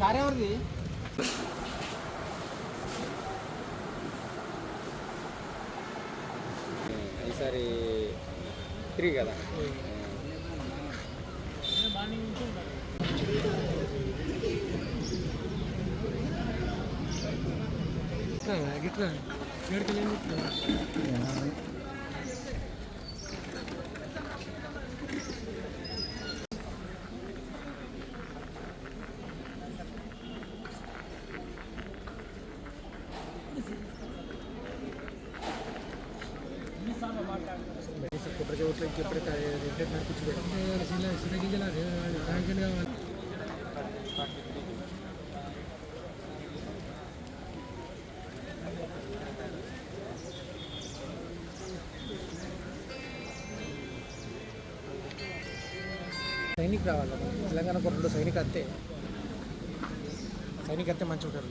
ಕಾರ್ಯವರ್ದಿ ఈసారి త్రీ కదా? గిట్లా ఏడుకెళ్ళి కొబ్బరి చోట్ల ఇంకెప్పుడు నడిపించి చిన్న సైనిక్ రావాలి. తెలంగాణ రెండు సైనిక్ అత్తే సైనిక్ అత్తే మంచి ఉంటారు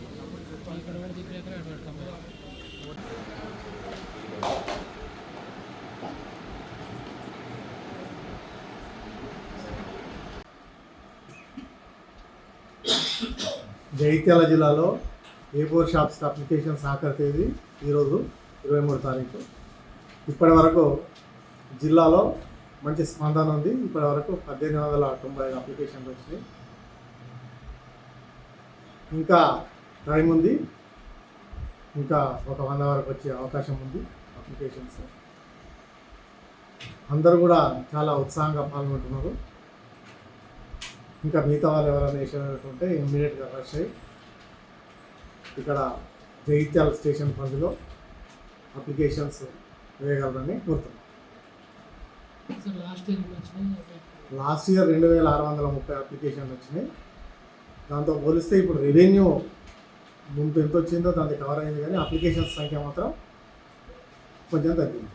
జగిత్యాల జిల్లాలో ఏ ఫోర్ షాప్స్ అప్లికేషన్ సహకార తేదీ ఈరోజు ఇరవై మూడు తారీఖు. ఇప్పటి వరకు జిల్లాలో మంచి స్పందన ఉంది. ఇప్పటి వరకు పద్దెనిమిది వందల తొంభై ఐదు అప్లికేషన్లు వచ్చినాయి. ఇంకా టైం ఉంది. ఇంకా ఒక వంద వరకు వచ్చే అవకాశం ఉంది అప్లికేషన్స్. అందరూ కూడా చాలా ఉత్సాహంగా పాల్గొంటున్నారు. ఇంకా మిగతా వాళ్ళు ఎవరైనా వేసినట్టుంటే ఇమ్మీడియట్గా రష్ అయ్యి ఇక్కడ జగిత్యాల స్టేషన్ పరిధిలో అప్లికేషన్స్ వేయగలరని కోరుతున్నాం. లాస్ట్ ఇయర్ వచ్చినాయి లాస్ట్ ఇయర్ రెండు వేల ఆరు వందల ముప్పై అప్లికేషన్లు వచ్చినాయి. దాంతో పోలిస్తే ఇప్పుడు రెవెన్యూ ముందు ఎంత వచ్చిందో దానికి కవర్ అయింది కానీ అప్లికేషన్స్ సంఖ్య మాత్రం కొంచెం తగ్గింది.